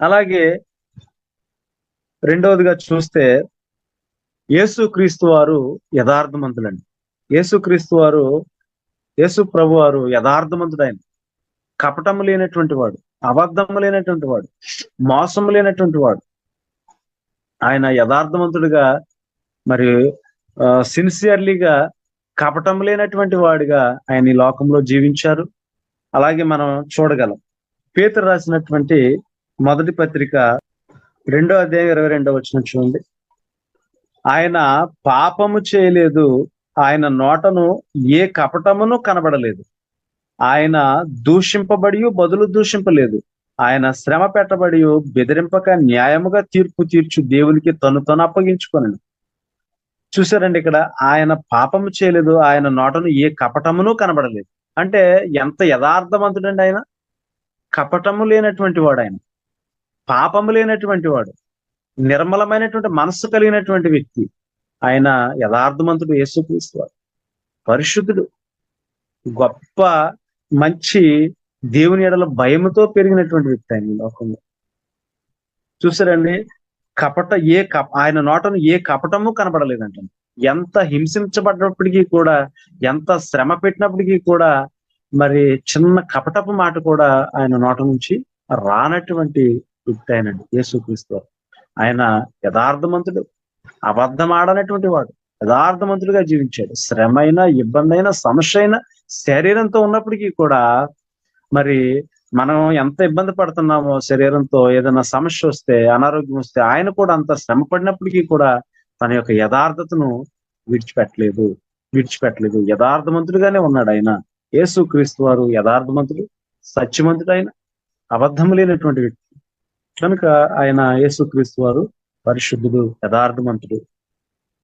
అలాగే రెండవదిగా చూస్తే యేసుక్రీస్తు వారు యథార్థమంతులండి. యేసు క్రీస్తు వారు యేసు ప్రభు వారు యథార్థమంతుడైన కపటము లేనటువంటి వాడు అబద్ధము లేనటువంటి వాడు మోసము లేనటువంటి వాడు. ఆయన యథార్థవంతుడిగా మరి సిన్సియర్లీగా కపటం లేనటువంటి వాడిగా ఆయన ఈ లోకంలో జీవించారు. అలాగే మనం చూడగలం. పేతురు రాసినటువంటి మొదటి పత్రిక రెండో అధ్యాయం ఇరవై రెండో వచ్చిన చూడండి. ఆయన పాపము చేయలేదు ఆయన నోటను ఏ కపటమును కనబడలేదు. ఆయన దూషింపబడి బదులు దూషింపలేదు. ఆయన శ్రమ పెట్టబడి బెదిరింపక న్యాయముగా తీర్పు తీర్చు దేవునికి తను తను అప్పగించుకొనండి చూసారండి ఇక్కడ ఆయన పాపము చేయలేదు ఆయన నోటను ఏ కపటమును కనబడలేదు. అంటే ఎంత యథార్థవంతుడండి ఆయన? కపటము లేనటువంటి వాడు ఆయన. పాపము లేనటువంటి వాడు నిర్మలమైనటువంటి మనస్సు కలిగినటువంటి వ్యక్తి ఆయన యథార్థమంతుడు యేసుక్రీస్తు వాడు పరిశుద్ధుడు. గొప్ప మంచి దేవుని ఎడల భయముతో పెరిగినటువంటి వ్యక్తి ఆయన లోకంలో. చూసారండి? కపట ఏ కప ఆయన నోటను ఏ కపటము కనబడలేదంట. ఎంత హింసించబడినప్పటికీ కూడా ఎంత శ్రమ పెట్టినప్పటికీ కూడా మరి చిన్న కపటపు మాట కూడా ఆయన నోట నుంచి రానటువంటి వ్యక్తి యేసుక్రీస్తు ఆయన యథార్థమంతుడు అబద్ధమాడనటువంటి వాడు. యథార్థమంతుడిగా జీవించాడు. శ్రమ అయినా ఇబ్బంది అయినా సమస్య అయినా శరీరంతో ఉన్నప్పటికీ కూడా మరి మనం ఎంత ఇబ్బంది పడుతున్నామో శరీరంతో ఏదైనా సమస్య వస్తే అనారోగ్యం వస్తే ఆయన కూడా అంత శ్రమ పడినప్పటికీ కూడా తన యొక్క యథార్థతను విడిచిపెట్టలేదు. విడిచిపెట్టలేదు. యథార్థమంతుడిగానే ఉన్నాడు ఆయన. యేసు క్రీస్తు వారు యథార్థమంతుడు సత్యమంతుడు ఆయన అబద్ధము లేనటువంటి వ్యక్తి. కనుక ఆయన యేసుక్రీస్తు వారు పరిశుద్ధుడు యథార్థమంతుడు